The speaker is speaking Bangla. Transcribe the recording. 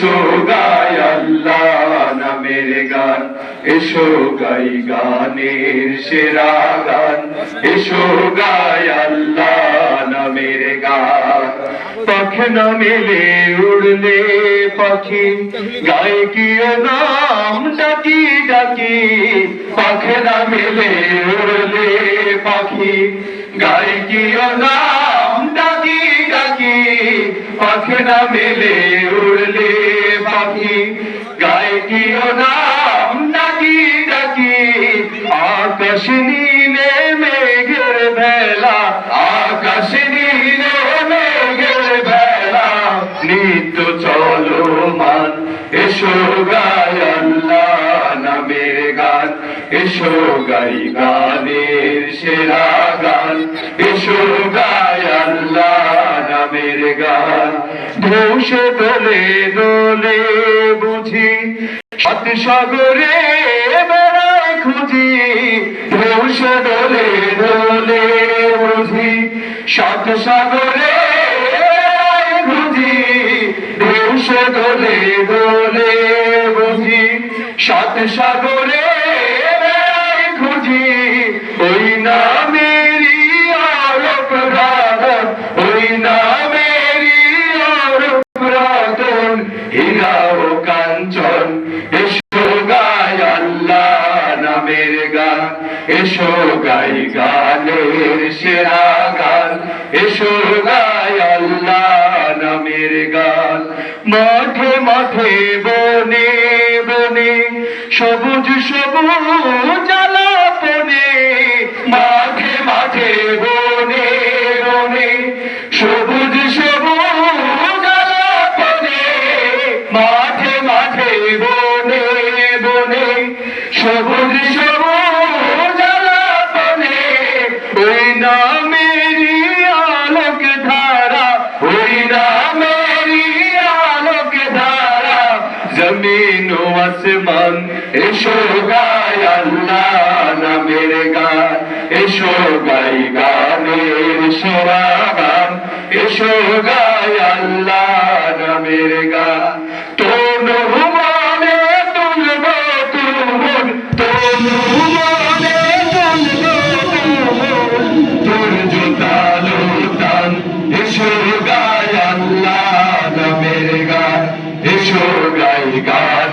এসো গাই আল্লাহ নামের গান। এসো গাই গানের সেরা গান। এসো গাই আল্লাহ নামের গান। পাখে না মেলে উড়লে পাখি, গায়ে কি নাম ডাকি ডাকি। পাখে না মেলে উড়লে পাখি, গায়ে কি নাম ডাকি ডাকি না মেলে উড়লে পাখি। গায়ে নাম ডাকি ডাকি নিত্য চলো মান এসো গাই গান গানের সেরা গান, এসো নামের গান। দোলে দোলে বুঝি সত সাগরে বেড়ায় খুঁজি। ধূসে দোলে দোলে বুঝি সত সাগরে খুঁজি। ধূসে দোলে দোলে বুঝি সত সাগরে খুঁজি। ওই নামেরই নামের গান, এসো গাই গানের সেরা গান, এসো গাই আল্লাহ নামের গান। মাঠে মাঠে বনে বনে, সবুজ সবুজ জ্বালাপনে মাঠে মাঠে বনে জমিন ও আসমান। এসো গাই আল্লাহ নামের গান। এসো গাই গানের সোয়াগান গান এসো গাই আল্লাহ নামের গান। তনু